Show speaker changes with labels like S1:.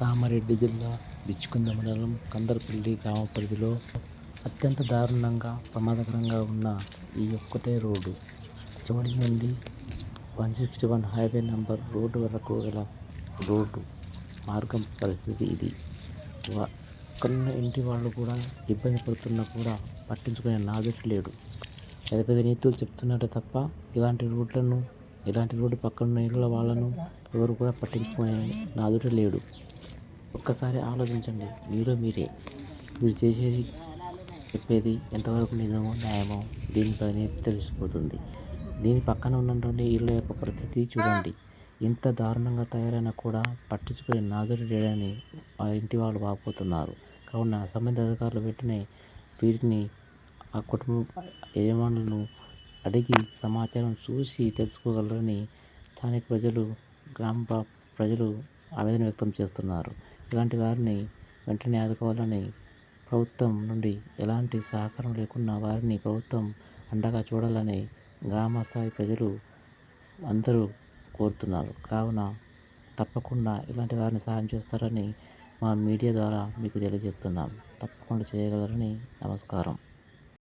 S1: కామారెడ్డి జిల్లా బిచ్చుకుంద మండలం కందరపల్లి గ్రామ పరిధిలో అత్యంత దారుణంగా ప్రమాదకరంగా ఉన్న ఈ ఒక్కటే రోడ్డు. చివరి నుండి one sixty one highway number road వరకు గల రోడ్డు మార్గం పరిస్థితి ఇది. కొన్ని ఇంటి వాళ్ళు కూడా ఇబ్బంది పడుతున్నా కూడా పట్టించుకునే నాదుడు లేడు. పెద్ద పెద్ద నీతులు చెప్తున్నారే తప్ప ఇలాంటి రోడ్లను ఇలాంటి రోడ్డు పక్కన ఇళ్ళ వాళ్ళను ఎవరు కూడా పట్టించుకునే నాదుడు లేడు. ఒక్కసారి ఆలోచించండి. మీరు మీరే. మీరు చేసేది చెప్పేది ఎంతవరకు నిజమో న్యాయమో దీనిపైనే తెలిసిపోతుంది. దీని పక్కన ఉన్నటువంటి ఇళ్ళ యొక్క పరిస్థితి చూడండి. ఇంత దారుణంగా తయారైనా కూడా పట్టించుకునే నాదుడు లేడని ఆ ఇంటి వాళ్ళు వాపోతున్నారు. కావున సంబంధిత అధికారులు వెంటనే వీరిని ఆ కుటుంబ యజమానులను అడిగి సమాచారం చూసి తెలుసుకోగలరని స్థానిక ప్రజలు గ్రామ ప్రజలు ఆవేదన వ్యక్తం చేస్తున్నారు. ఇలాంటి వారిని వెంటనే ఆదుకోవాలని ప్రభుత్వం నుండి ఎలాంటి సహకారం లేకున్నా వారిని ప్రభుత్వం అండగా చూడాలని గ్రామ స్థాయి ప్రజలు అందరూ కోరుతున్నారు. కావున తప్పకుండా ఇలాంటి వారిని సహాయం చేస్తారని మా మీడియా ద్వారా మీకు తెలియజేస్తున్నాం. తప్పకుండా చేయగలరని నమస్కారం.